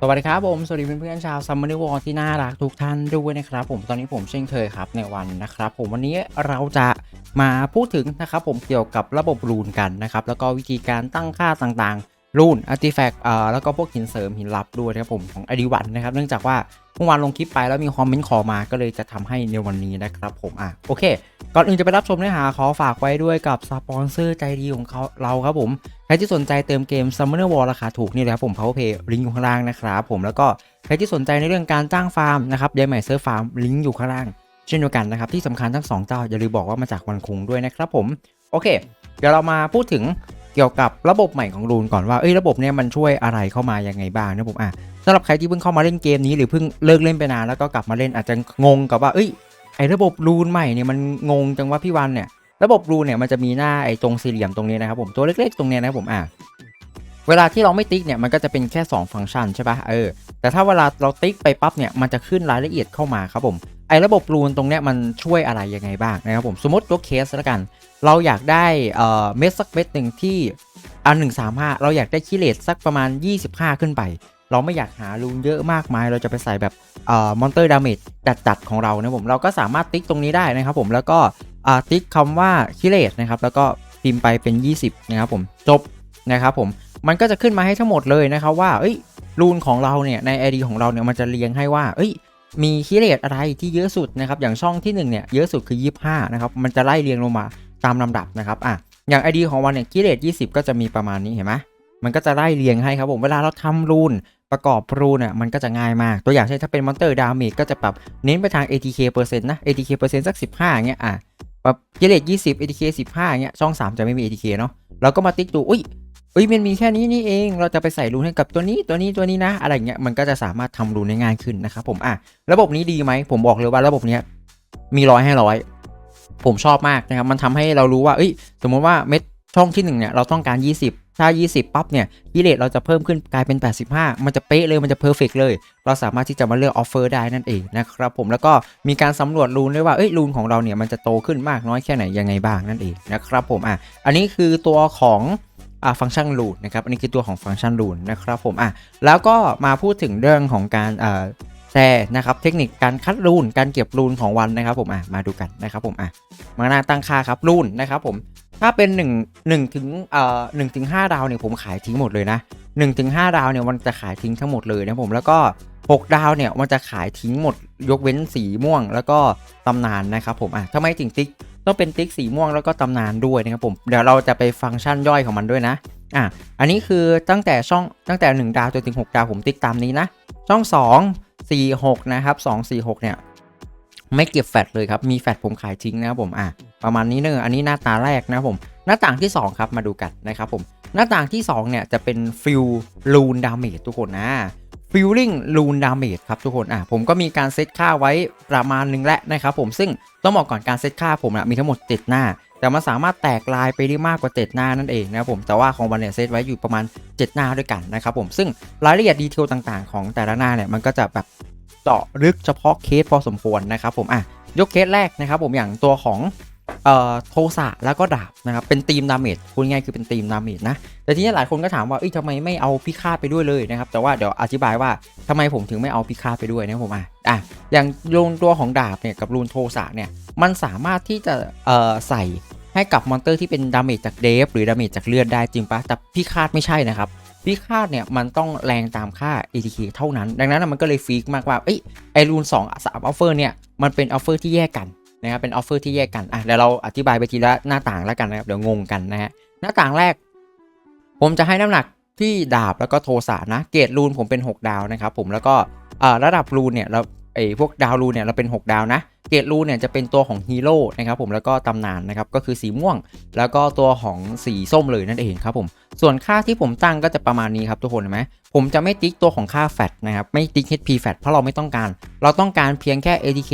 สวัสดีครับผม สวัสดีเพื่อนๆชาวซัมเมอร์วอลที่น่ารักทุกท่านด้วยนะครับผมตอนนี้ผมเช่นเคยครับในวันนะครับผมวันนี้เราจะมาพูดถึงนะครับผมเกี่ยวกับระบบรูนกันนะครับแล้วก็วิธีการตั้งค่าต่างๆ รูนอาร์ติแฟกต์อ่าแล้วก็พวกหินเสริมหินลับด้วยนะครับผมของอดีวันนะครับ เนื่องจากว่าเมื่อวานลงคลิปไปแล้วมีคอมเมนต์ขอมาก็เลยจะทำให้ในวันนี้นะครับผมอะโอเค ก่อนอื่นจะไปรับชมเนื้อหาขอฝากไว้ด้วยกับสปอนเซอร์ใจดีของเขาเราครับผม ใครที่สนใจเติมเกม Summoner War ราคาถูกนี่เลยครับผม Powerpay ลิงก์อยู่ข้างล่างนะครับผมแล้วก็ใครที่สนใจในเรื่องการจ้างฟาร์มนะครับยายใหม่เซิร์ฟฟาร์มลิงก์อยู่ข้างล่างเช่นเดียวกันนะครับที่สำคัญทั้งสองเจ้าอย่าลืมบอกว่ามาจากวันคุงด้วยนะครับผมโอเค เดี๋ยวเรามาพูดถึง เกี่ยวกับระบบใหม่ของรูนก่อนว่าเอ้ยระบบเนี้ยมันช่วยอะไรเข้ามายังไงบ้างนะผมอะสำหรับใครที่เพิ่งเข้ามาเล่นเกมนี้หรือเพิ่งเลิกเล่นไปนานแล้วก็กลับมาเล่นอาจจะงงกับว่าเอ้ยไอ้ระบบรูนใหม่เนี่ยมันงงจังว่าพี่วันเนี่ยระบบรูนเนี่ยมันจะมีหน้าไอ้ตรงสี่เหลี่ยมตรงนี้นะครับผมตัวเล็ก ๆ ตรงเนี้ยนะครับผมอะ เวลาที่เราไม่ติ๊กเนี่ยมันก็จะเป็นแค่ 2 ฟังก์ชันใช่ปะเออแต่ถ้าเวลาเราติ๊กไปปั๊บเนี่ยมันจะขึ้นรายละเอียดเข้ามาครับผมไอ้ระบบรูนตรงเนี้ยมันช่วยอะไรยังไงบ้างนะครับผมสมมติยกเคสแล้วกัน เราอยากได้เอ่อเม็ดสักเม็ดหนึ่งที่อันหนึ่งสามห้าเราอยากได้คิเลตสักประมาณ 25 ขึ้นไป เราไม่อยากหารูนเยอะมากมาย เราจะไปใส่แบบเอ่อมอนเตอร์ดาเมจจัดๆของเรานะผมเราก็สามารถติ๊กตรงนี้ได้นะครับผมแล้วก็อ่าติ๊กคำว่าคิเลตนะครับแล้วก็พิมพ์ไปเป็น 20 นะครับผมจบนะครับผม มันก็จะขึ้นมาให้ทั้งหมดเลยนะครับว่าเอ้ยรูนของเราเนี่ยใน ID ของเราเนี่ยมันจะเรียงให้ว่า เอ้ย มีคิเลตอะไรที่เยอะสุดนะครับอย่างช่องที่1เนี่ยเยอะสุดคือ 25นะครับมันจะไล่เรียงลงมาตามลำดับนะครับอะอย่าง ID ของวันเนี่ยคิเลต20 ก็จะมีประมาณนี้เห็นไหมมันก็จะไล่เรียงให้ครับผมเวลาเราทำรูนประกอบรูนอะมันก็จะง่ายมาก ตัวอย่างเช่นถ้าเป็นมอนเตอร์ดาเมจก็จะปรับเน้นไปทาง ATK เปอร์เซ็นต์นะ ATK เปอร์เซ็นต์สัก 15อย่าเงี้ยอะแบบเกเลต20 ATK 15เงี้ยช่อง 3 จะไม่มี ATK เนาะเราก็มาติ๊กดูอุ้ย อุ้ยมันมีแค่นี้นี่เอง เราจะไปใส่รูนให้กับตัวนี้ตัวนี้ตัวนี้นะ อะไรเงี้ยมันก็จะสามารถทำรูนได้ง่ายขึ้นนะครับผมอะระบบนี้ดีไหมผมบอกเลยว่าระบบเนี้ยมีร้อยให้ร้อยผมชอบมากนะครับมันทำให้เรารู้ว่าเอ้ย สมมติว่าเม็ดช่องที่1เนี่ยเราต้องการ 20 ถ้า 20 ปั๊บเนี่ยกิเลตเราจะเพิ่มขึ้นกลายเป็น 85 มันจะเป๊ะเลยมันจะเพอร์เฟกเลย เราสามารถที่จะมาเลือกออฟเฟอร์ได้นั่นเองนะครับผมแล้วก็มีการสำรวจรูนด้วยว่าเอ้ยรูนของเราเนี่ยมันจะโตขึ้นมากน้อยแค่ไหนยังไงบ้างนั่นเองนะครับผมอะอันนี้คือตัวของ ฟังก์ชันรูนนะครับ อันนี้คือตัวของฟังก์ชันรูนนะครับผมอะแล้วก็มาพูดถึงเรื่องของการแชร์นะครับเทคนิคการคัดรูนการเก็บรูนของวันนะครับผมอะมาดูกันนะครับผมอะมาหน้าตั้งค่าครับรูนนะครับผมถ้าเป็น1 1ถึงเอ่อ1ถึง5ดาวเนี่ยผมขายทิ้งหมดเลยนะ1ถึง5ดาวเนี่ยมันจะขายทิ้งทั้งหมดเลยนะผมแล้วก็ 6 ดาวเนี่ยมันจะขายทิ้งหมดยกเว้นสีม่วง แล้วก็ตำนานนะครับผมอะทำไมถึงติ๊ก ต้องเป็นติ๊กสีม่วงแล้วก็ตำนานด้วยนะครับผม เดี๋ยวเราจะไปฟังก์ชันย่อยของมันด้วยนะ อะ อันนี้คือตั้งแต่ช่องตั้งแต่ 1 ดาวจนถึง 6 ดาวผมติ๊กตามนี้นะ ช่อง 2 4 6 นะครับ2 4 6 เนี่ย ไม่เก็บแฟตเลยครับ มีแฟตผมขายทิ้งนะครับผม อะ ประมาณนี้เนอะอันนี้หน้าตาแรกนะครับผม หน้าต่างที่ 2 ครับ มาดูกันนะครับผม หน้าต่างที่ 2 เนี่ยจะเป็นฟิลลูนดาเมจทุกคนนะ ฟิลลิ่งลูนดาเมจครับทุกคนอะผมก็มีการเซตค่าไว้ประมาณหนึงแล้วนะครับผมซึ่งต้องบอกก่อนการเซตค่าผมนะมีทั้งหมด 7 หน้า แต่มันสามารถแตกลายไปได้มากกว่า 7 หน้านั่นเองนะครับผมแต่ว่าของวันเนี่ยเซตไว้อยู่ประมาณ 7 หน้าด้วยกันนะครับผมซึ่งรายละเอียดดีเทลต่างๆ ของแต่ละหน้าเนี่ยมันก็จะแบบเจาะลึกเฉพาะเคสพอสมควรนะครับผมอะยกเคสแรกนะครับผมอย่างตัวของ เอ่อโทสะแล้วก็ดาบนะครับเป็นทีมดาเมจพูดง่ายคือเป็นทีมดาเมจนะแต่ทีนี้หลายคนก็ถามว่าเอ้ยทำไมไม่เอาพิฆาตไปด้วยเลยนะครับแต่ว่าเดี๋ยวอธิบายว่าทำไมผมถึงไม่เอาพิฆาตไปด้วยนะผมอะอะอย่างรูนตัวของดาบเนี่ยกับรูนโทสะเนี่ยมันสามารถที่จะเอ่อใส่ให้กับมอนเตอร์ที่เป็นดาเมจจากเดฟหรือดาเมจจากเลือดได้จริงปะแต่พิฆาตไม่ใช่นะครับพิฆาตเนี่ยมันต้องแรงตามค่า ATK เท่านั้น ดังนั้นมันก็เลยฟีกมากว่าเอ้ยไอรูน2 3ออฟเฟอร์เนี่ยมันเป็นออฟเฟอร์ที่แยกกัน นะครับเป็นออฟเฟอร์ที่แยกกันอะเดี๋ยวเราอธิบายไปทีละหน้าต่างแล้วกันนะครับเดี๋ยวงงกันนะฮะหน้าต่างแรก ผมจะให้น้ำหนักที่ดาบแล้วก็โทสะนะเกรดรูนผมเป็น 6 ดาวนะครับผมแล้วก็ระดับรูนเนี่ยเราไอ้พวกดาวรูนเนี่ยเราเป็น 6 ดาวนะเกรดรูนเนี่ยจะเป็นตัวของฮีโร่นะครับผมแล้วก็ตำนานนะครับก็คือสีม่วง แล้วก็ตัวของสีส้มเลยนั่นเองครับผมส่วนค่าที่ผมตั้งก็จะประมาณนี้ครับทุกคนเห็นไหมผมจะไม่ติ๊กตัวของค่าแฟตนะครับไม่ติ๊ก HP แฟตเพราะเราไม่ต้องการ เราต้องการเพียงแค่ ATK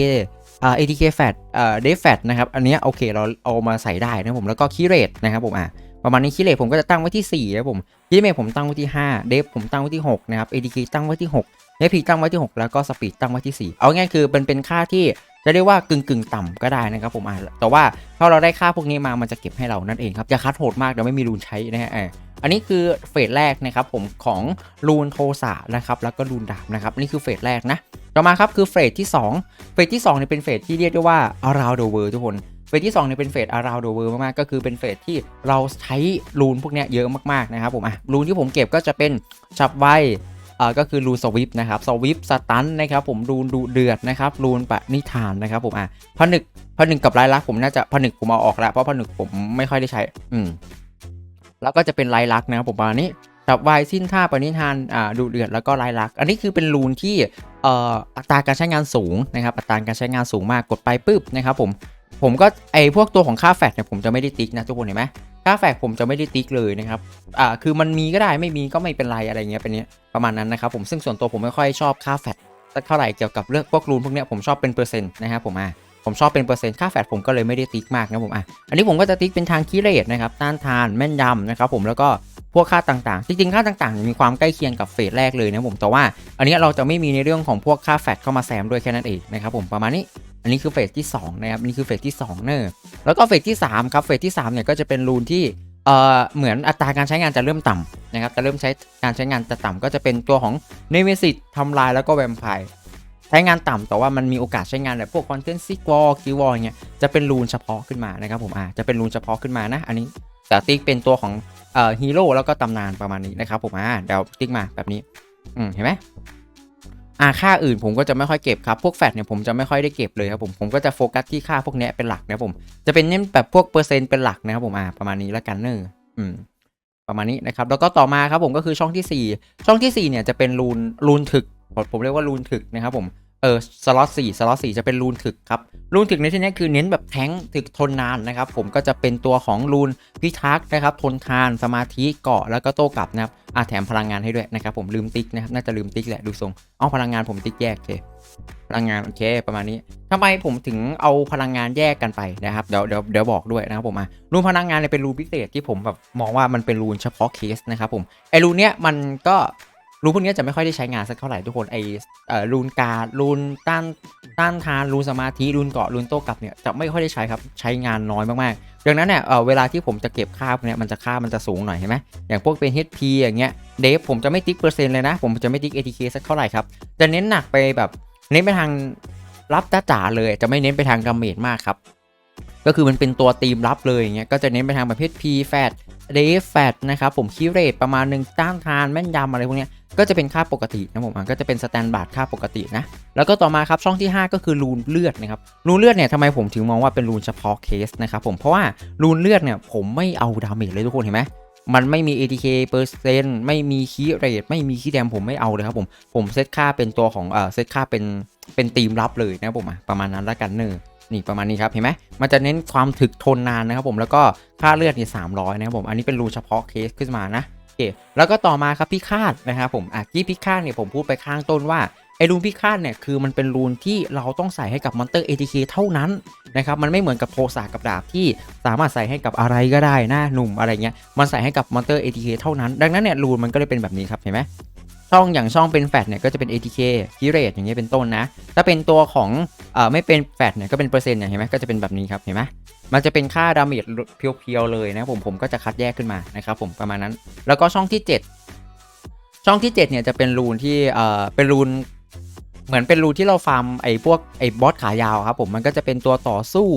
อ่า ATK fat อ่า day fat นะครับ อันเนี้ยโอเคเราเอามาใส่ได้นะผมแล้วก็คีเรตนะครับผมอะประมาณนี้คีเรตผมก็จะตั้งไว้ที่4นะผมคีเรตผมตั้งไว้ที่5 d e f ผมตั้งไว้ที่ 6 นะครับ ATK ตั้งไว้ที่6 FP ตั้งไว้ที่ 6 แล้วก็ speed ตั้งไว้ที่ 4 เอาง่ายคือเป็นเป็นค่าที่จะเรียกว่ากึ่งกึ่งต่ำก็ได้นะครับผมอะแต่ว่าถ้าเราได้ค่าพวกนี้มามันจะเก็บให้เรานั่นเองครับอย่าคัดโหดมากเดี๋ยวไม่มีรูนใช้นะฮะ อันนี้คือเฟสแรกนะครับผมของรูนโทสะนะครับแล้วก็รูนดาบนะครับนี่คือเฟสแรกนะต่อมาครับคือเฟสที่ 2 เฟสที่2เนี่ยเป็นเฟสที่เรียกได้ว่า around the world ทุกคนเฟสที่2เนี่ยเป็นเฟส around the world มากๆก็คือเป็นเฟสที่เราใช้รูนพวกเนี้ยเยอะมากๆนะครับผมอะรูนที่ผมเก็บก็จะเป็นฉับไวเออก็คือรูนสวิปนะครับสวิปสตันนะครับผมรูนดูเดือดนะครับรูนปะนิทานนะครับผมอะผนึกผนึกกับลายลักษณ์ผมน่าจะผนึกผมเอาออกแล้วเพราะผนึกผมไม่ค่อยได้ใช้ อืม แล้วก็จะเป็นลายลักษณ์นะครับผมประมาณนี้จับวายสิ้นท่าปณิธานอ่าดูเดือดแล้วก็ลายลักษณ์อันนี้คือเป็นรูนที่เอ่ออัตราการใช้งานสูงนะครับอัตราการใช้งานสูงมากกดไปปุ๊บนะครับผมผมก็ไอพวกตัวของค่าแฟกเนี่ยผมจะไม่ได้ติ๊กนะทุกคนเห็นไหมค่าแฟกผมจะไม่ได้ติ๊กเลยนะครับอ่าคือมันมีก็ได้ไม่มีก็ไม่เป็นไรอะไรเงี้ยเป็นเนี้ยประมาณนั้นนะครับผมซึ่งส่วนตัวผมไม่ค่อยชอบค่าแฟกสักเท่าไหร่เกี่ยวกับเรื่องพวกรูนพวกเนี้ยผมชอบเป็นเปอร์เซ็นต์นะครับผมอะ ผมชอบเป็นเปอร์เซ็นต์ค่าแฟกผมก็เลยไม่ได้ติ๊กมากนะผมอะอันนี้ผมก็จะติ๊กเป็นทางคีเรตนะครับต้านทานแม่นยำนะครับผมแล้วก็พวกค่าต่างๆ จริงๆ ค่าต่างๆ มีความใกล้เคียงกับเฟสแรกเลยนะผม แต่ว่าอันนี้เราจะไม่มีในเรื่องของพวกค่าแฟตเข้ามาแซมด้วยแค่นั้นเองนะครับผมประมาณนี้ อันนี้คือเฟสที่2นะครับนี่คือเฟสที่2เนอะแล้วก็เฟสที่3ครับเฟสที่3เนี่ยก็จะเป็นรูนที่เอ่อเหมือนอัตราการใช้งานจะเริ่มต่ำนะครับจะเริ่มใช้การใช้งานจะต่ำก็จะเป็นตัวของเนเมซิตทำลายแล้วก็แวมไพร์ ช้งานต่ำแต่ว่ามันมีโอกาสใช้งานแบบพวกคอนเทนต์ซิกวอลกิวอลเงี้ยจะเป็นรูนเฉพาะขึ้นมานะครับผมอ่าจะเป็นรูนเฉพาะขึ้นมานะ อันนี้แต่ติ๊กเป็นตัวของเอ่อฮีโร่แล้วก็ตำนานประมาณนี้นะครับผมอ่าเดี๋ยวติ๊กมาแบบนี้อืมเห็นไหมอ่าค่าอื่นผมก็จะไม่ค่อยเก็บครับ พวกแฟตเนี่ยผมจะไม่ค่อยได้เก็บเลยครับผม ผมก็จะโฟกัสที่ค่าพวกเนี้ยเป็นหลักนะผม จะเป็นเน้นแบบพวกเปอร์เซ็นต์เป็นหลักนะครับผมอ่าประมาณนี้แล้วกันเนอะอืมประมาณนี้นะครับ แล้วก็ต่อมาครับผมก็คือช่องที่สี่ช่องที่สี่เนี่ยจะเป็นรูนรูนถึก ผมผมเรียกว่ารูนถึกนะครับผมเออสล็อตสี่สล็อตสี่จะเป็นรูนถึกครับรูนถึกในที่นี้คือเน้นแบบแท้งถึกทนนานนะครับ ผมก็จะเป็นตัวของรูนพิทักษ์นะครับ ทนทานสมาธิเกาะแล้วก็โต้กลับนะครับอ่าแถมพลังงานให้ด้วยนะครับ ผมลืมติ๊กนะครับน่าจะลืมติ๊กแหละดูทรงเอาพลังงานผมติ๊กแยกโอเคพลังงานโอเคประมาณนี้ทำไมผมถึงเอาพลังงานแยกกันไปนะครับเดี๋ยวเดี๋ยวเดี๋ยวบอกด้วยนะครับผมอะรูนพลังงานเนี่ยเป็นรูนพิเศษที่ผมแบบมองว่ามันเป็นรูนเฉพาะเคสนะครับผมไอรูนเนี้ยมันก็ รูนพวกนี้จะไม่ค่อยได้ใช้งานสักเท่าไหร่ทุกคนไอเอ่อรูนการรูนต้านต้านทานรูนสมาธิรูนเกาะรูนโต้กลับเนี่ยจะไม่ค่อยได้ใช้ครับใช้งานน้อยมากๆดังนั้นเนี่ยเอ่อเวลาที่ผมจะเก็บค่าพวกเนี้ยมันจะค่ามันจะสูงหน่อยเห็นไหมอย่างพวกเป็น HP อย่างเงี้ยเดฟผมจะไม่ติ๊กเปอร์เซ็นต์เลยนะ ผมจะไม่ติ๊ก ATK สักเท่าไหร่ครับจะเน้นหนักไปแบบเน้นไปทางรับจ๋าเลย จะไม่เน้นไปทางดาเมจมากครับก็คือมันเป็นตัวตีมรับเลยอย่างเงี้ยก็จะเน้นไปทางแบบ HP แฟตเดฟแฟตนะครับผมคีเรตประมาณหนึ่งต้านทานแม่นยำอะไรพวกเนี้ย ก็จะเป็นค่าปกตินะผมอะก็จะเป็นสแตนดาร์ดค่าปกตินะ แล้วก็ต่อมาครับช่องที่ 5 ก็คือรูนเลือดนะครับรูนเลือดเนี่ยทำไมผมถึงมองว่าเป็นรูนเฉพาะเคสนะครับผมเพราะว่ารูนเลือดเนี่ยผมไม่เอาดาเมจเลยทุกคนเห็นไหมมันไม่มี ATK เปอร์เซ็นต์ไม่มีคีเรทไม่มีคีแดมผมไม่เอาเลยครับผม ผมเซตค่าเป็นตัวของเอ่อเซตค่าเป็นเป็นทีมรับเลยนะครับผมอะประมาณนั้นแล้วกันเนอนี่ประมาณนี้ครับเห็นไหมมันจะเน้นความถึกทนนานนะครับผมแล้วก็ค่าเลือดนี่สามร้อยนะครับผม อันนี้เป็นรูนเฉพาะเคสขึ้นมานะ อเคแล้วก็ต่อมาครับพิฆาตนะครับผมอะที่พิฆาตเนี่ยผมพูดไปข้างต้นว่าไอรูนพิฆาตเนี่ยคือมันเป็นรูนที่เราต้องใส่ให้กับมอนเตอร์ ATK เท่านั้นนะครับมันไม่เหมือนกับโทสากับดาบที่สามารถใส่ให้กับอะไรก็ได้หน้าหนุ่มอะไรเงี้ยมันใส่ให้กับมอนเตอร์ ATK เท่านั้น ดังนั้นเนี่ยรูนมันก็เลยเป็นแบบนี้ครับเห็นไหม ช่องอย่างช่องเป็นแฟตเนี่ยก็จะเป็น ATK คิเรตอย่างเงี้ยเป็นต้นนะ ถ้าเป็นตัวของเอ่อไม่เป็นแฟตเนี่ยก็เป็นเปอร์เซ็นต์เนี่ยเห็นไหมก็จะเป็นแบบนี้ครับเห็นไหมมันจะเป็นค่าดาเมจเพียวๆเลยนะผมผมก็จะคัดแยกขึ้นมานะครับผมประมาณนั้น แล้วก็ช่องที่ 7 ช่องที่ 7 เนี่ยจะเป็นรูนที่เอ่อเป็นรูนเหมือนเป็นรูนที่เราฟาร์มไอ้พวกไอ้บอสขายาวครับผมมันก็จะเป็นตัวต่อสู้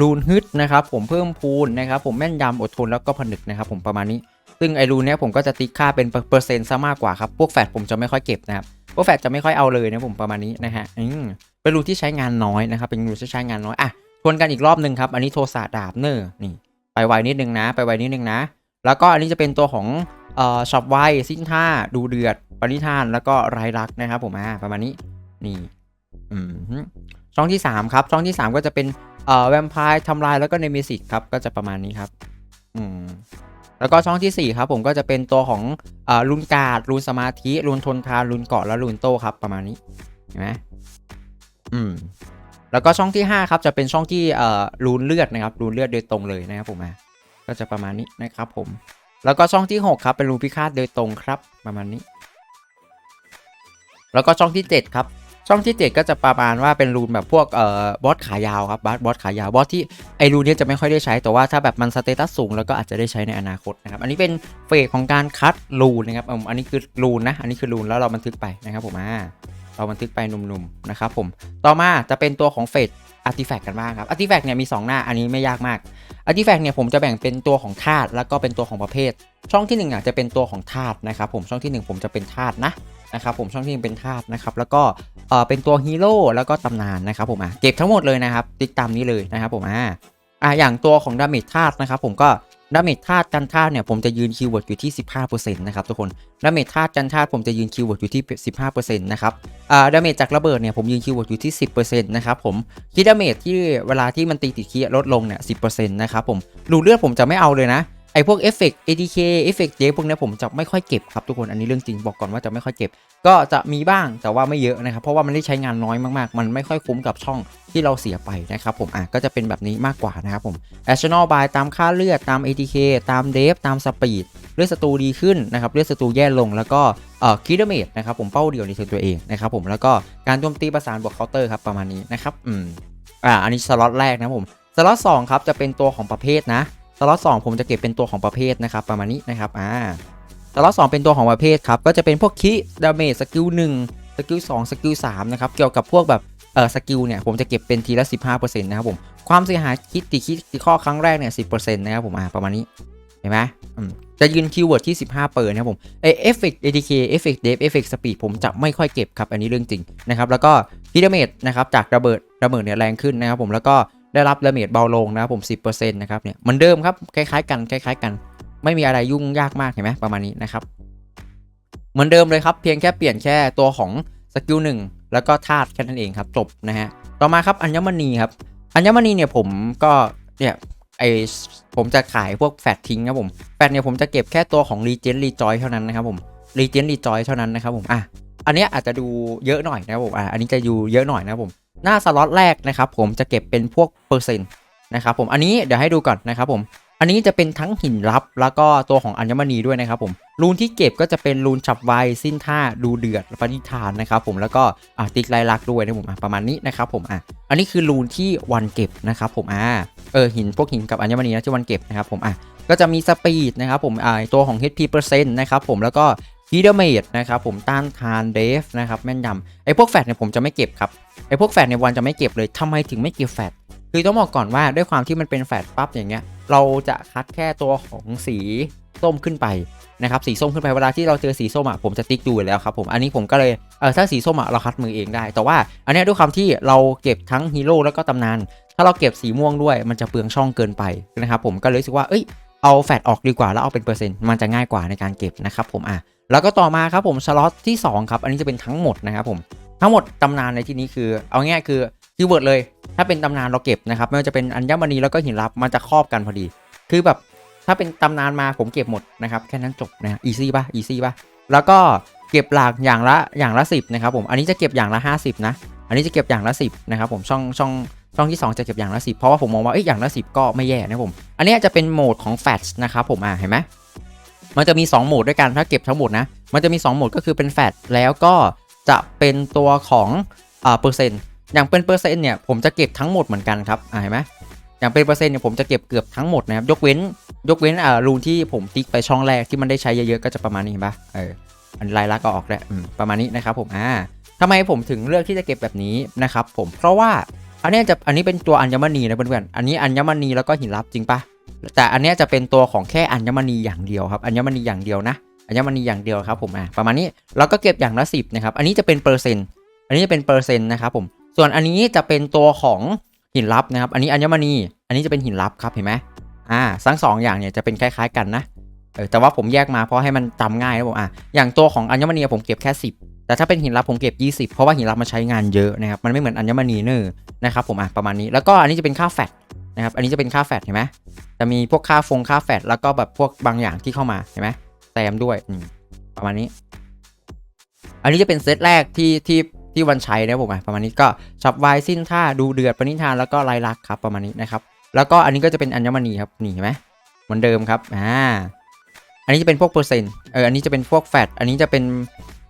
รูนฮึดนะครับผมเพิ่มพูนนะครับผมแม่นยำอดทนแล้วก็ผนึกนะครับผมประมาณนี้ ซึ่งไอรูนเนี้ยผมก็จะติ๊กค่าเป็นเปอร์เซ็นต์ซะมากกว่าครับ พวกแฟตผมจะไม่ค่อยเก็บนะครับ พวกแฟตจะไม่ค่อยเอาเลยนะผมประมาณนี้นะฮะอืมเป็นรูนที่ใช้งานน้อยนะครับ เป็นรูนที่ใช้งานน้อยอะทวนกันอีกรอบหนึ่งครับ อันนี้โทสะดาบเนอร์นี่ ไปไวนิดนึงนะ ไปไวนิดนึงนะ แล้วก็อันนี้จะเป็นตัวของเอ่อช็อปไวสิ้นท่าดูเดือดปณิธานแล้วก็ไรลักษ์นะครับผมอ่าประมาณนี้นี่อืมช่องที่ 3 ครับ ช่องที่ 3 ก็จะเป็นเอ่อแวมไพร์ทำลายแล้วก็เนมิสิกครับ ก็จะประมาณนี้ครับ อืม แล้วก็ช่องทีสี่ 4 ครับผมก็จะเป็นตัวของอรุนกาดรุนสมาธิรุนทนทานรุนเกาะและรุนโตครับประมาณนี้เห็นไหมอืมแล้วก็ช่องที่ 5 ครับจะเป็นช่องที่รูนเลือดนะครับรูนเลือดโดยตรงเลยนะครับผมก็จะประมาณนี้นะครับผม แล้วก็ช่องที่ 6 ครับเป็นรูนพิฆาตโดยตรงครับประมาณนี้ แล้วก็ช่องที่ 7 ครับ ช่องที่ 7 ก็จะประมาณว่าเป็นรูนแบบพวกเอ่อบอสขายาวครับบอสบอสขายาวบอสที่ไอรูนเนี้จะไม่ค่อยได้ใช้แต่ว่าถ้าแบบมันสเตตัสสูงแล้วก็อาจจะได้ใช้ในอนาคตนะครับอันนี้เป็นเฟสของการคัดรูนนะครับอืมอันนี้คือรูนนะอันนี้คือรูนแล้วเราบันทึกไปนะครับผมอ่า เราบันทึกไปหนุ่มๆนะครับผมต่อมาจะเป็นตัวของเฟสอาร์ติแฟกต์กันบ้างครับอาร์ติแฟกต์เนี่ยมี 2 หน้าอันนี้ไม่ยากมากอาร์ติแฟกต์เนี่ยผมจะแบ่งเป็นตัวของธาตุแล้วก็เป็นตัวของประเภท ช่องที่1อะจะเป็นตัวของธาตุนะครับผมช่องที่ 1 ผมจะเป็นธาตุนะนะครับผมช่องที่หนึ่งเป็นธาตุนะครับแล้วก็เอ่อเป็นตัวฮีโร่แล้วก็ตำนานนะครับผมอะเก็บทั้งหมดเลยนะครับติ๊กตามนี้เลยนะครับผมอ่าอะอย่างตัวของดาเมจธาตุนะครับผมก็ ดาเมจธาตุกันธาตุเนี่ยผมจะยืนคีย์เวิร์ดอยู่ที่ 15%นะครับทุกคนดาเมจธาตุกันธาตุผมจะยืนคีย์เวิร์ดอยู่ที่ 15%นะครับอ่าดาเมจจากระเบิดเนี่ยผมยืนคีย์เวิร์ดอยู่ที่ 10%นะครับผมคิดดาเมจที่เวลาที่มันตีติดคีย์ลดลงเนี่ย 10%นะครับผมดูเลือดผมจะไม่เอาเลยนะ ไอพวกเอฟเฟกต์ ADK เอฟเฟกต์เจพวกนี้ผมจะไม่ค่อยเก็บครับทุกคนอันนี้เรื่องจริงบอกก่อนว่าจะไม่ค่อยเก็บ ก็จะมีบ้างแต่ว่าไม่เยอะนะครับ เพราะว่ามันได้ใช้งานน้อยมากๆ มันไม่ค่อยคุ้มกับช่องที่เราเสียไปนะครับผมอะก็จะเป็นแบบนี้มากกว่านะครับผม a d d i t i o n a l buy ตามค่าเลือดตาม ATK ตามเดฟตามสปีดเลือดศัตรูดีขึ้นนะครับเลือดศัตรูแย่ลงแล้วก็เอ่อคิดเมดนะครับผมเป้าเดียวในตัวเองนะครับผมแล้วก็การโจมตีประสานบวกเคาน์เตอร์ครับประมาณนี้นะครับอืมอ่าอันนี้สล็อตแรกนะผมสล็อตสองครับจะเป็นตัวของประเภทนะ สล็อตสองผมจะเก็บเป็นตัวของประเภทนะครับประมาณนี้นะครับอ่าสล็อตสองเป็นตัวของประเภทครับก็จะเป็นพวกคิดาเมจสกิลหนึ่งสกิลสองสกิลสามนะครับเกี่ยวกับพวกแบบเออสกิลเนี่ยผมจะเก็บเป็นทีละ 15%นะครับผมความเสียหายคิดติคิดติข้อครั้งแรกเนี่ย10%นะครับผมอ่าประมาณนี้เห็นไหมจะยืนคีย์เวิร์ดที่ 15 เปิดนะครับผมเอเอฟเฟกต์ ATK เอฟเฟกต์เดฟเอฟเฟกต์สปีดผมจะไม่ค่อยเก็บครับ อันนี้เรื่องจริงนะครับ แล้วก็คิดาเมจนะครับ จากระเบิดระเบิดเนี่ยแรงขึ้นนะครับผมแล้วก็ ได้รับดาเมจเบาลงนะครับผม 10%นะครับเนี่ยเหมือนเดิมครับคล้ายๆกันคล้าย ๆ กัน ไม่มีอะไรยุ่งยากมากเห็นไหมประมาณนี้นะครับ เหมือนเดิมเลยครับเพียงแค่เปลี่ยนแค่ตัวของสกิลหนึ่งแล้วก็ธาตุแค่นั้นเองครับจบนะฮะต่อมาครับอัญมณีครับอัญมณีเนี่ยผมก็เนี่ยไอผมจะขายพวกแฟตทิ้งครับผมแฟตเนี่ยผมจะเก็บแค่ตัวของรีเจนรีจอยเท่านั้นนะครับผมรีเจนรีจอยเท่านั้นนะครับผมอะอันนี้อาจจะดูเยอะหน่อยนะครับผมอะอันนี้จะดูเยอะหน่อยนะครับผม หน้าสล็อตแรกนะครับผมจะเก็บเป็นพวกเปอร์เซ็นต์นะครับผมอันนี้เดี๋ยวให้ดูก่อนนะครับผมอันนี้จะเป็นทั้งหินลับแล้วก็ตัวของอัญมณีด้วยนะครับผมรูนที่เก็บก็จะเป็นรูนฉับไวสิ้นท่าดูเดือดปณิธานนะครับผมแล้วก็ติ๊กลายลักษณ์ด้วยนะผมประมาณนี้นะครับผมอะอันนี้คือรูนที่วันเก็บนะครับผมอ่าเออหินพวกหินกับอัญมณีนะที่วันเก็บนะครับผมอะก็จะมีสปีดนะครับผมอ่าตัวของ HP เปอร์เซ็นต์นะครับผมแล้วก็ ฮีดเมดนะครับผมต้านทานเดฟนะครับแม่นยำไอ้พวกแฟตเนี่ยผมจะไม่เก็บครับไอ้พวกแฟตในวันจะไม่เก็บเลยทำไมถึงไม่เก็บแฟตคือต้องบอกก่อนว่าด้วยความที่มันเป็นแฟตปั๊บอย่างเงี้ยเราจะคัดแค่ตัวของสีส้มขึ้นไปนะครับสีส้มขึ้นไปเวลาที่เราเจอสีส้มอะผมจะติ๊กดูอยู่แล้วครับผมอันนี้ผมก็เลยเออถ้าสีส้มอะเราคัดมือเองได้ แต่ว่าอันนี้ด้วยความที่เราเก็บทั้งฮีโร่แล้วก็ตำนานถ้าเราเก็บสีม่วงด้วยมันจะเปลืองช่องเกินไปนะครับผมก็เลยรู้สึกว่าเอ้ย เอาแฟตออกดีกว่าแล้วเอาเป็นเปอร์เซ็นต์มันจะง่ายกว่าในการเก็บนะครับผมอะแล้วก็ต่อมาครับผมสล็อตที่สองครับอันนี้จะเป็นทั้งหมดนะครับผมทั้งหมดตำนานในที่นี้คือ เอาง่ายคือคีย์เวิร์ดเลย ถ้าเป็นตำนานเราเก็บนะครับไม่ว่าจะเป็นอัญมณีแล้วก็หินลับมันจะครอบกันพอดี คือแบบถ้าเป็นตำนานมาผมเก็บหมดนะครับแค่นั้นจบนะอีซี่ป่ะอีซี่ป่ะแล้วก็เก็บหลักอย่างละอย่างละสิบนะครับผมอันนี้จะเก็บอย่างละ 50 นะ อันนี้จะเก็บอย่างละ 10นะครับผมช่องช่อง ช่องที่ 2 จะเก็บอย่างละ10 เพราะว่าผมมองว่าเอ้ยอย่างละ 10 ก็ไม่แย่นะผม อันนี้จะเป็นโหมดของแฟตนะครับผมอะเห็นไหมมันจะมี 2 โหมดด้วยกันถ้าเก็บทั้งหมดนะ มันจะมี 2 โหมดก็คือเป็นแฟตแล้วก็จะเป็นตัวของอ่าเปอร์เซ็นต์อย่างเป็นเปอร์เซ็นต์เนี่ยผมจะเก็บทั้งหมดเหมือนกันครับอ่าเห็นไหมอย่างเป็นเปอร์เซ็นต์เนี่ยผมจะเก็บเกือบทั้งหมดนะครับยกเว้นยกเว้นอ่ารูนที่ผมติ๊กไปช่องแรกที่มันได้ใช้เยอะๆก็จะประมาณนี้เห็นปะเอออันลายลักษณ์ก็ออกแล้วประมาณนี้นะครับผมอ่าทำไมผมถึงเลือกที่จะเก็บแบบนี้นะครับผมเพราะว่า อันนี้จะอันนี้เป็นตัวอัญมณีนะเพื่อนๆอันนี้อัญมณีแล้วก็หินลับจริงปะแต่อันนี้จะเป็นตัวของแค่อัญมณีอย่างเดียวครับอัญมณีอย่างเดียวนะอัญมณีอย่างเดียวครับผมอ่าประมาณนี้เราก็เก็บอย่างละสิบนะครับอันนี้จะเป็นเปอร์เซ็นต์อันนี้จะเป็นเปอร์เซ็นต์นะครับผมส่วนอันนี้จะเป็นตัวของหินลับนะครับ อันนี้อัญมณี อันนี้จะเป็นหินลับครับเห็นไหมอ่าทั้งสองอย่างเนี่ยจะเป็นคล้าย ๆ กันนะเออแต่ว่าผมแยกมาเพราะให้มันจำง่ายนะผมอะอย่างตัวของอัญมณีผมเก็บแค่ 10 แต่ถ้าเป็นหินลับผมเก็บ 20 เพราะว่าหินลับมันใช้งานเยอะนะครับ มันไม่เหมือนอัญมณีเนอร์นะครับผมอะประมาณนี้ แล้วก็อันนี้จะเป็นค่าแฟตนะครับ อันนี้จะเป็นค่าแฟตเห็นไหมจะมีพวกค่าฟงค่าแฟตแล้วก็แบบพวกบางอย่างที่เข้ามาเห็นไหมแซมด้วยประมาณนี้ อันนี้จะเป็นเซตแรกที่ที่ที่วันใช้นะผมอะประมาณนี้ก็ฉับวายสิ้นท่าดูเดือดปณิธานแล้วก็ลายลักษ์ครับประมาณนี้นะครับ แล้วก็อันนี้ก็จะเป็นอัญมณีครับนี่เห็นไหมเหมือนเดิมครับอ่าอันนี้จะเป็นพวกเปอร์เซ็นต์เอออันนี้จะเป็นพวกแฟตอันนี้จะเป็น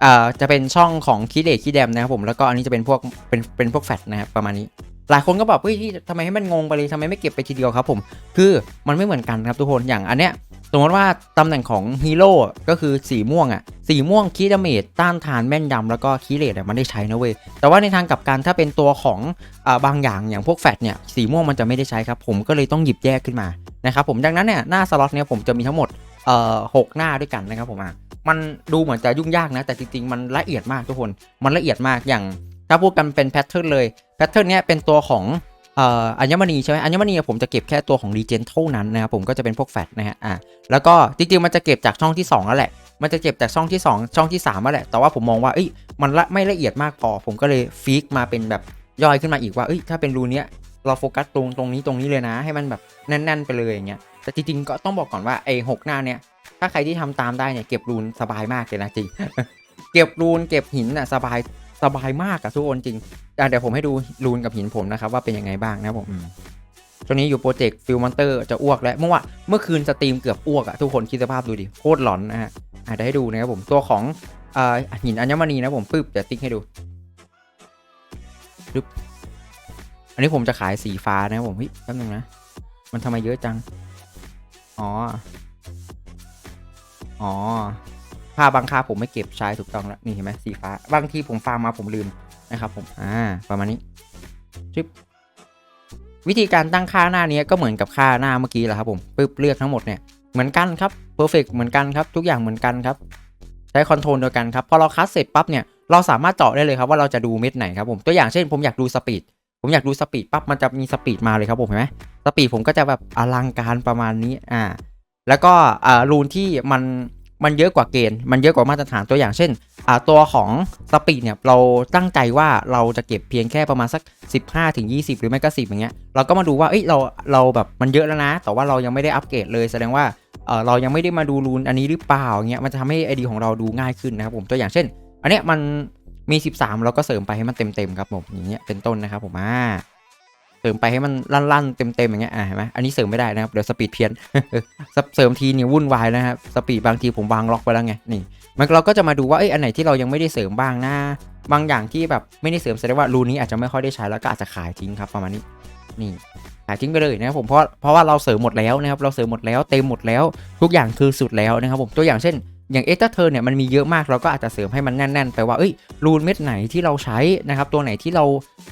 อ่อจะเป็นช่องของคีเดคีแดมนะครับผมแล้วก็อันนี้จะเป็นพวกเป็นเป็นพวกแฟตนะครับประมาณนี้ หลายคนก็บอกเฮ้ยที่ทำไมให้มันงงไปเลยทำไมไม่เก็บไปทีเดียวครับผมคือมันไม่เหมือนกันครับทุกคนอย่างอันเนี้ยสมมติว่าตำแหน่งของฮีโร่ก็คือสีม่วงอะสีม่วงคีดาเมจต้านทานแม่นยำแล้วก็คีเลตมันได้ใช้นะเว้ยแต่ว่าในทางกลับกันถ้าเป็นตัวของอ่าบางอย่างอย่างพวกแฟตเนี่ยสีม่วงมันจะไม่ได้ใช้ครับผมก็เลยต้องหยิบแยกขึ้นมานะครับผมดังนั้นเนี่ยหน้าสล็อตเนี่ยผมจะมีทั้งหมดเอ่อหกหน้าด้วยกันนะครับผมอะ มันดูเหมือนจะยุ่งยากนะ แต่จริงๆ มันละเอียดมากทุกคน มันละเอียดมากอย่าง ถ้าพูดกันเป็นแพทเทิร์นเลย แพทเทิร์นเนี้ยเป็นตัวของอัญมณีใช่ไหมอัญมณีผมจะเก็บแค่ตัวของรีเจนเท่านั้นนะครับผมก็จะเป็นพวกแฟตนะฮะอะแล้วก็จริงๆมันจะเก็บจากช่องที่2แล้วแหละ มันจะเก็บจากช่องที่ 2 ช่องที่3แล้วแหละ แต่ว่าผมมองว่าเอ้ยมันละไม่ละเอียดมากพอ ผมก็เลยฟีกมาเป็นแบบย่อยขึ้นมาอีกว่าเอ้ยถ้าเป็นรูเนี้ยเราโฟกัสตรงตรงนี้ตรงนี้เลยนะ ให้มันแบบแน่น ๆ ไปเลยอย่างเงี้ยแต่จริงๆก็ต้องบอกก่อนว่าไอ้หกหน้าเนี้ย ถ้าใครที่ทำตามได้เนี่ยเก็บรูนสบายมากเลยนะจริง เก็บรูนเก็บหินอะสบายสบายมากอะทุกคนจริงอะเดี๋ยวผมให้ดูรูนกับหินผมนะครับว่าเป็นยังไงบ้างนะครับผมอืมช่วงนี้อยู่โปรเจกต์ฟิลมอนเตอร์จะอ้วกแล้วเมื่อวานเมื่อคืนสตรีมเกือบอ้วกอะทุกคนคิดสภาพดูดิโคตรหลอนนะฮะอะเดี๋ยวให้ดูนะครับผมตัวของอ่าหินอัญมณีนะผมปึ๊บเดี๋ยวติ๊กให้ดูปึ๊บอันนี้ผมจะขายสีฟ้านะครับผมเฮ้ยแป๊บนึงนะ มันทำไมเยอะจัง อ๋อ อ๋อค่าบางค่าผมไม่เก็บใช้ถูกต้องแล้วนี่เห็นไหมสีฟ้าบางทีผมฟาร์มมาผมลืมนะครับผมอ่าประมาณนี้ชึบวิธีการตั้งค่าหน้านี้ก็เหมือนกับค่าหน้าเมื่อกี้แหละครับผมปึ๊บเลือกทั้งหมดเนี่ยเหมือนกันครับเพอร์เฟกเหมือนกันครับ ทุกอย่างเหมือนกันครับ ใช้คอนโทรลเดียวกันครับพอเราคัสเสร็จปั๊บเนี่ยเราสามารถเจาะได้เลยครับว่าเราจะดูเม็ดไหนครับผมตัวอย่างเช่นผมอยากดูสปีดผมอยากดูสปีดปั๊บมันจะมีสปีดมาเลยครับผมเห็นไหมสปีดผมก็จะแบบอลังการประมาณนี้อ่าแล้วก็อ่ารูนที่มัน มันเยอะกว่าเกณฑ์ มันเยอะกว่ามาตรฐานตัวอย่างเช่นตัวของสปีดเนี่ยเราตั้งใจว่าเราจะเก็บเพียงแค่ประมาณสัก 15ถึง20 หรือไม่ก็ 10 อย่างเงี้ยเราก็มาดูว่าเอ้ยเราเราแบบมันเยอะแล้วนะ แต่ว่าเรายังไม่ได้อัปเกรดเลยแสดงว่าเออเรายังไม่ได้มาดูรูนอันนี้หรือเปล่าเงี้ยมันจะทำให้ไอดีของเราดูง่ายขึ้นนะครับผมตัวอย่างเช่น อันเนี้ยมันมี 13 เราก็เสริมไปให้มันเต็มๆครับผมอย่างเงี้ยเป็นต้นนะครับผมอ่า เสริมไปให้มันลั่นๆเต็มๆอย่างเงี้ยอ่าเห็นไหมอันนี้เสริมไม่ได้นะครับเดี๋ยวสปีดเพี้ยนเสริมทีเนี่ยวุ่นวายนะครับสปีดบางทีผมวางล็อกไปแล้วไงนี่มันเราก็จะมาดูว่าเอ้ยอันไหนที่เรายังไม่ได้เสริมบ้างนะบางอย่างที่แบบไม่ได้เสริมแสดงว่ารูนี้อาจจะไม่ค่อยได้ใช้แล้วก็อาจจะขายทิ้งครับประมาณนี้นี่ขายทิ้งไปเลยนะครับผมเพราะเพราะว่าเราเสริมหมดแล้วนะครับเราเสริมหมดแล้วเต็มหมดแล้วทุกอย่างคือสุดแล้วนะครับผมตัวอย่างเช่น อย่างเอ็กซ์เทอร์เนี่ยมันมีเยอะมากเราก็อาจจะเสริมให้มันแน่นๆไปว่าเอ้ยรูนเม็ดไหนที่เราใช้นะครับตัวไหนที่เรา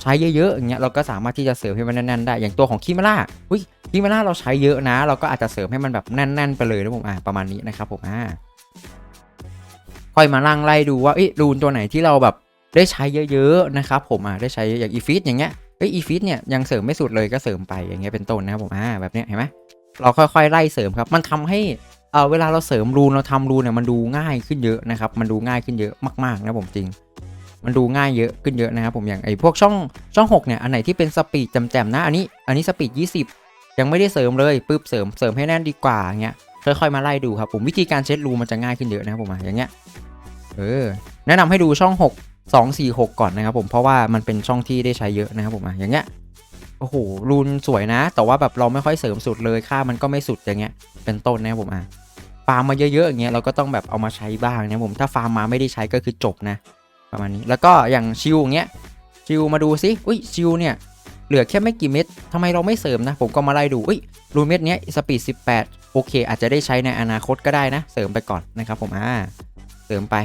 ใช้เยอะๆอย่างเงี้ยเราก็สามารถที่จะเสริมให้มันแน่นๆได้อย่างตัวของคิมาร่าอุ้ยคิมาร่าเราใช้เยอะนะ เราก็อาจจะเสริมให้มันแบบแน่น ๆ ไปเลยนะผมอ่าประมาณนี้นะครับผมอ่าค่อยมาล่างไล่ดูว่าเอ้ยรูนตัวไหนที่เราแบบได้ใช้เยอะๆนะครับผมอ่าได้ใช้อย่างอีฟิตอย่างเงี้ยเอ้ยอีฟิตเนี่ยยังเสริมไม่สุดเลยก็เสริมไปอย่างเงี้ยเป็นต้นนะครับผมอ่าแบบเนี้ยเห็นไหมเราค่อยๆไล่เสริมครับ มันทำให้ เออเวลาเราเสริมรูนเราทำรูนเนี่ยมันดูง่ายขึ้นเยอะนะครับ มันดูง่ายขึ้นเยอะมากๆนะผมจริง มันดูง่ายเยอะขึ้นเยอะนะครับผมอย่างไอ้พวกช่องช่อง6เนี่ยอันไหนที่เป็นสปีดจ่มๆนะอันนี้อันนี้สปีด 20 ยังไม่ได้เสริมเลยปุ๊บเสริมเสริมให้แน่นดีกว่าเงี้ยค่อยๆมาไล่ดูครับผมวิธีการเช็ดรูมันจะง่ายขึ้นเยอะนะครับผมอย่างเงี้ยเออแนะนำให้ดูช่อง 6 2 4 6 ก่อนนะครับผมเพราะว่ามันเป็นช่องที่ได้ใช้เยอะนะครับผมอะอย่างเงี้ยโอ้โหรูนสวยนะ แต่ว่าแบบเราไม่ค่อยเสริมสุดเลยค่ามันก็ไม่สุดอย่างเงี้ยเป็นต้นนะครับผมอะ ฟาร์มมาเยอะๆอย่างเงี้ยเราก็ต้องแบบเอามาใช้บ้างนะผมถ้าฟาร์มมาไม่ได้ใช้ก็คือจบนะ ประมาณนี้แล้วก็อย่างชิวอย่างเงี้ยชิวมาดูซิอุ้ยชิวเนี่ยเหลือแค่ไม่กี่เม็ดทำไมเราไม่เสริมนะ ผมก็มาไล่ดูอุ้ยรูเม็ดเนี้ยสปีด 18 โอเค อาจจะได้ใช้ในอนาคตก็ได้นะ เสริมไปก่อนนะครับผมอ่าเสริมไป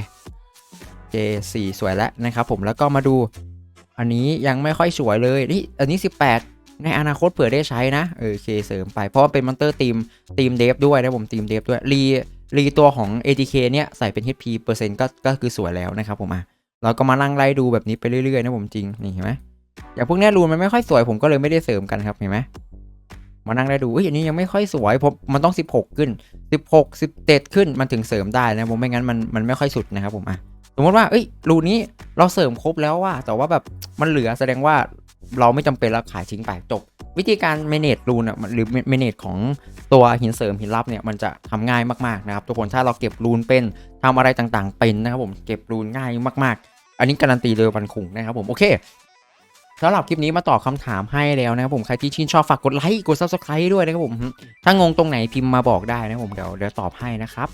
เจสี่สวยแล้วนะครับผมแล้วก็มาดูอันนี้ยังไม่ค่อยสวยเลยนี่อันนี้ 18 ในอนาคตเผื่อได้ใช้นะเออเคเสริมไปเพราะว่าเป็นมอนเตอร์ทีมทีมเดฟด้วยนะผมทีมเดฟด้วยรีรีตัวของ ATK เนี่ยใส่เป็น HP เปอร์เซ็นต์ก็ก็คือสวยแล้วนะครับผมอะเราก็มานั่งไล่ดูแบบนี้ไปเรื่อยๆนะผมจริงนี่เห็นไหมอย่างพวกนี้รูนมันไม่ค่อยสวยผมก็เลยไม่ได้เสริมกันครับเห็นไหมมานั่งไล่ดูอุ้ยอันนี้ยังไม่ค่อยสวยผมมันต้อง 16 ขึ้น 16 17 ขึ้นมันถึงเสริมได้นะผมไม่งั้นมันมันไม่ค่อยสุดนะครับผมอะสมมติว่าเอ้ยรูนี้เราเสริมครบแล้วว่าแต่ว่าแบบมันเหลือแสดงว่า เราไม่จำเป็นแล้วขายทิ้งไปจบ วิธีการ manage รูนอะหรือ manage ของตัวหินเสริมหินลับเนี่ยมันจะทำง่ายมากๆนะครับทุกคนถ้าเราเก็บรูนเป็นทำอะไรต่างๆเป็นนะครับผมเก็บรูนง่ายมากๆ อันนี้การันตีเลยวันคุงนะครับผมโอเคสำหรับคลิปนี้มาตอบคำถามให้แล้วนะครับผมใครที่ชื่นชอบฝากกดไลค์กด subscribe ด้วยนะครับผมถ้างงตรงไหนพิมพ์มาบอกได้นะครับผมเดี๋ยวเดี๋ยวตอบให้นะครับ